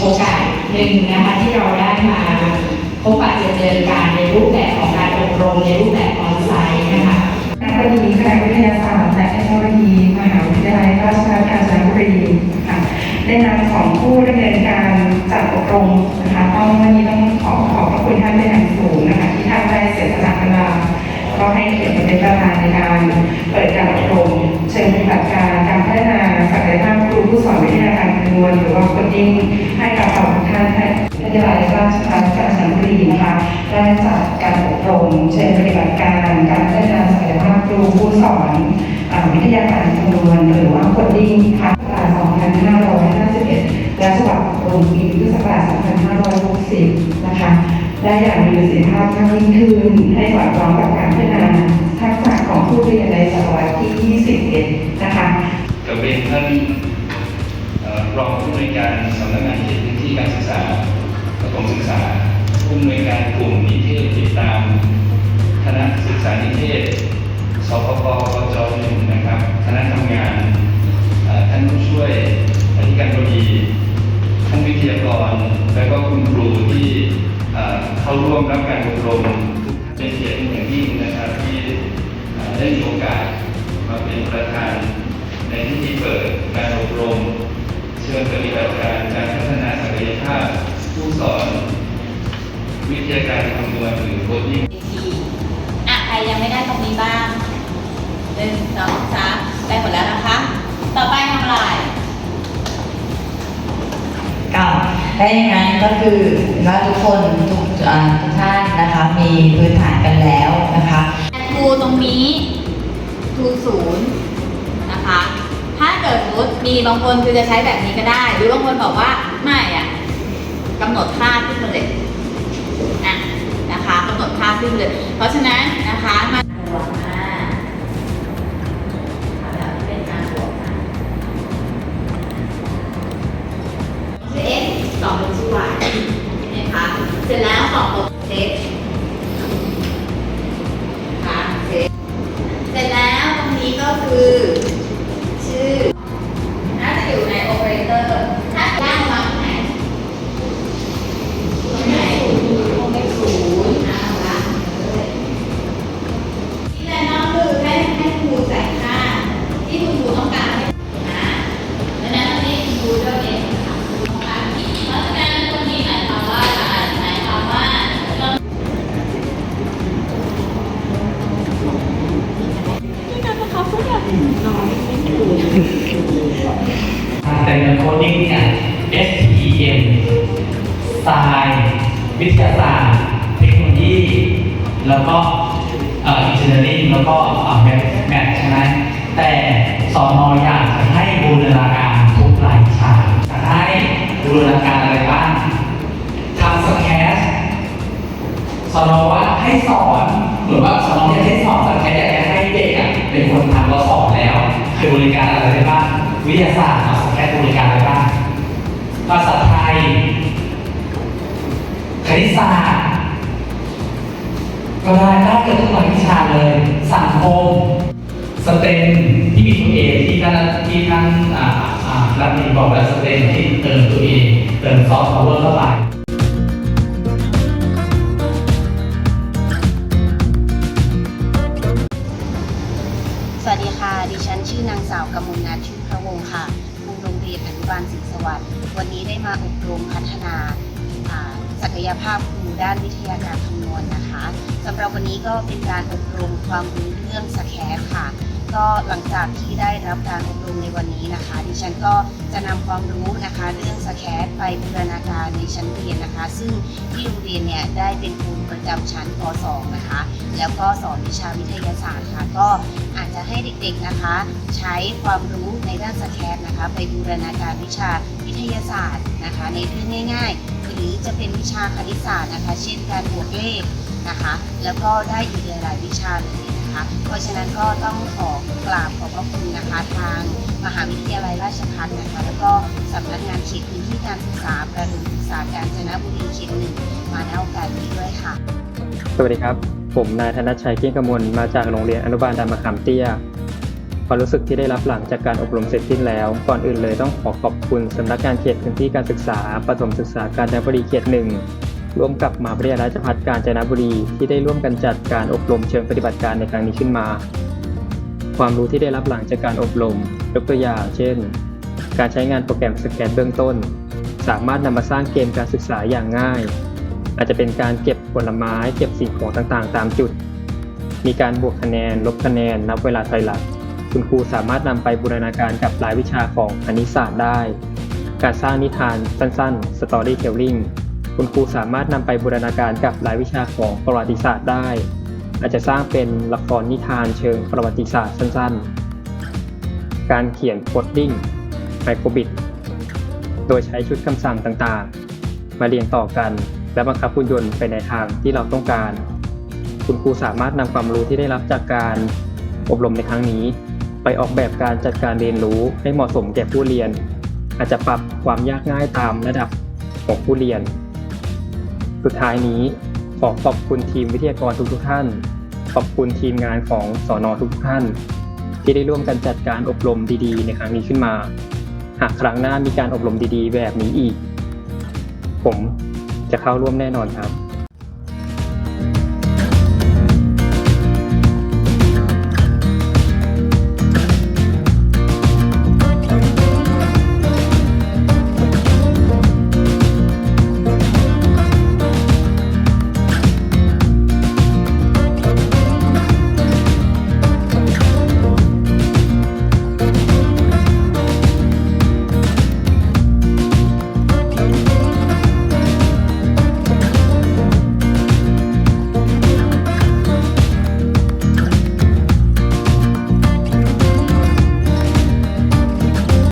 โอกาสหนึ่งนะคะที่เราได้มาพบปะเจอเจอกันในรูปแบบของการอบรมในรูปแบบออนไซต์นะคะคณะบดีคณะวิทยาศาสตร์และเทคโนโลยีมหาวิทยาลัยราชภัฏกาญจนบุรีค่ะได้นำของผู้ดำเนินการจัดอบรมนะคะต้องวันนี้ต้องขอขอบพระคุณท่านเป็นอย่างสูงนะคะที่ท่านได้เสียสละเวลาก็ให้เกียรติเป็นประธานในการเปิดการอบรมเชิงปฏิบัติการการพัฒนาศักยภาพครูผู้สอนวิทยาการคำนวณหรือว่าโทยาลัยราชภัฏกาญจนบุรีนะคะได้จัดการอบรมเชิงปฏิบัติการการพัฒนาศักยภาพครูผู้สอนอาวิทยาการคำนวณหรือว่าโคดดิ้งค่ะ2551 และฉบับอบรมปีพุทธศักราช2560 นะคะ ได้อย่างมีประสิทธิภาพมากยิ่งขึ้นให้สอดคล้องกับการพัฒนาทักษะของผู้เรียนในศตวรรษที่21นะคะกับเรียนท่านเอ่รองผู้อำนวยการสำนักงานเขตพื้นที่การศึกษา มศึกษาผู้อำนวยการกลุ่มนิเทศติดตามคณะศึกษานิเทศสพปปจหนึ่งนะครับคณะทำงานท่านผู้ช่วยอธิการบดีท่านวิทยากร และก็คุณครูที่เข้าร่วมรับการอบรมเป็นเกียรติอย่างยิ่งนะครับที่ได้มีโอกาสมาเป็นประธานในพิธีเปิดการอบรม เชิญปฏิบัติการการพัฒนาศักยภาพ ผู้สอนวิทยาการคำนวณหรือโคดดิ้งทีอะใครยังไม่ได้ตรงนี้บ้างหนึ่งสองสามได้หมดแล้วนะคะ ต่อไปทำอะไรก็ถ้าอย่างนั้นก็คือว่าทุกคนทุกอ่าทุกท่านนะคะ มีพื้นฐานกันแล้วนะคะครูตรงนี้ทูศูนย์นะคะ ถ้าเกิดสมมติมีบางคนคือจะใช้แบบนี้ก็ได้ หรือบางคนบอกว่าไม่อะ กำหนดค่าขึ้นมาเลยอะนะคะกำหนดค่าขึ้นเลย เพราะฉะนั้นนะคะมาบวกมาเอาแบบเป็นการบวกนะชื่อ x สองเป็นชื่อ y นะคะเสร็จแล้วสองตัวเซตนะคะเสร็จแล้วตรงนี้ก็คือ เนี่ย STEM สายวิทยาศาสตร์ เทคโนโลยี แล้วก็เอ่อ engineering แล้วก็เอ่อ math math ใช่ไหมแต่สอนออยากจะให้บูรณาการทุกรายวิชาจะให้บูรณาการอะไรบ้างทำสแคสสอนอว่าให้สอนเหมือนว่าสอนอยากให้สอนแต่แค่อยากให้เด็กอะเป็นคนทำเราสอนแล้วคือบริการอะไรได้บ้างวิทยาศาสตร์ ชาเลยสังคมสเต็มที่มีตัวเองที่ท่านที่ท่านอ่าอ่ารัฐมนตรีบอกแล้วสเต็มที่เติมตัวเองเติมซอฟต์พาวเวอร์เข้าไปสวัสดีค่ะ ดิฉันชื่อนางสาวกมลนัทชื่อพระวงศ์ค่ะครูโรงเรียนอนุบาลศรีสวัสดิ์ วันนี้ได้มาอบรมพัฒนาอ่าศักยภาพครู ด้านวิทยาการคำนวณนะคะสำหรับวันนี้ก็เป็นการอบรมความรู้เรื่องสแครค่ะ ก็หลังจากที่ได้รับการอบรมในวันนี้นะคะ ดิฉันก็จะนำความรู้นะคะ เรื่องสแครไปบูรณาการในชั้นเรียนนะคะ ซึ่งที่โรงเรียนเนี่ยได้เป็นครูประจำชั้นป .2 นะคะ แล้วก็สอนวิชาวิทยาศาสตร์ค่ะ ก็อาจจะให้เด็กๆนะคะ ใช้ความรู้ในด้านสแครนะคะ ไปบูรณาการวิชาวิทยาศาสตร์นะคะ ในเรื่องง่าย ๆ หรือจะเป็นวิชาคณิตศาสตร์นะคะ เช่นการบวกเลขนะคะ แล้วก็ได้อีกหลายๆวิชาเลย นะคะ เพราะฉะนั้นก็ต้องขอกราบขอบพระคุณนะคะทางมหาวิทยาลัยราชภัฏนะคะ แล้วก็สำนักงานเขตพื้นที่การศึกษาประถมศึกษากาญจนบุรีเขตหนึ่งมาณโอกาสนี้ด้วยค่ะ สวัสดีครับ ผมนายธนชัยเกี้ยงกมลมาจากโรงเรียนอนุบาลดามะขามเตี้ยความรู้สึกที่ได้รับหลังจากการอบรมเสร็จสิ้นแล้ว ก่อนอื่นเลยต้องขอขอบคุณสำนักงานเขตพื้นที่การศึกษาประถมศึกษากาญจนบุรีเขตหนึ่ง ร่วมกับมหาวิทยาลัยราชภัฏกาญจนบุรี ที่ได้ร่วมกันจัดการอบรมเชิงปฏิบัติการในครั้งนี้ขึ้นมา ความรู้ที่ได้รับหลังจากการอบรมยกตัวอย่างเช่น การใช้งานโปรแกรมสแกนเบื้องต้น สามารถนำมาสร้างเกมการศึกษาอย่างง่าย อาจจะเป็นการเก็บผลไม้ เก็บสิ่งของต่างๆ ตามจุด มีการบวกคะแนน ลบคะแนน นับเวลาถอยหลังคุณครูสามารถนำไปบูรณาการกับรายวิชาของคณิตศาสตร์ได้ การสร้างนิทานสั้นๆ storytelling คุณครูสามารถนำไปบูรณาการกับรายวิชาของประวัติศาสตร์ได้ อาจจะสร้างเป็นละครนิทานเชิงประวัติศาสตร์สั้นๆ การเขียนโคดดิ้งไมโครบิต โดยใช้ชุดคำสั่งต่างๆ มาเรียงต่อกัน และบังคับหุ่นยนต์ไปในทางที่เราต้องการ คุณครูสามารถนำความรู้ที่ได้รับจากการอบรมในครั้งนี้ ไปออกแบบการจัดการเรียนรู้ให้เหมาะสมแก่ผู้เรียน อาจจะปรับความยากง่ายตามระดับของผู้เรียน สุดท้ายนี้ขอขอบคุณทีมวิทยากรทุกๆท่าน ขอบคุณทีมงานของสอนอทุกท่าน ที่ได้ร่วมกันจัดการอบรมดีๆ ในครั้งนี้ขึ้นมา หากครั้งหน้ามีการอบรมดีๆ แบบนี้อีก ผมจะเข้าร่วมแน่นอนครับ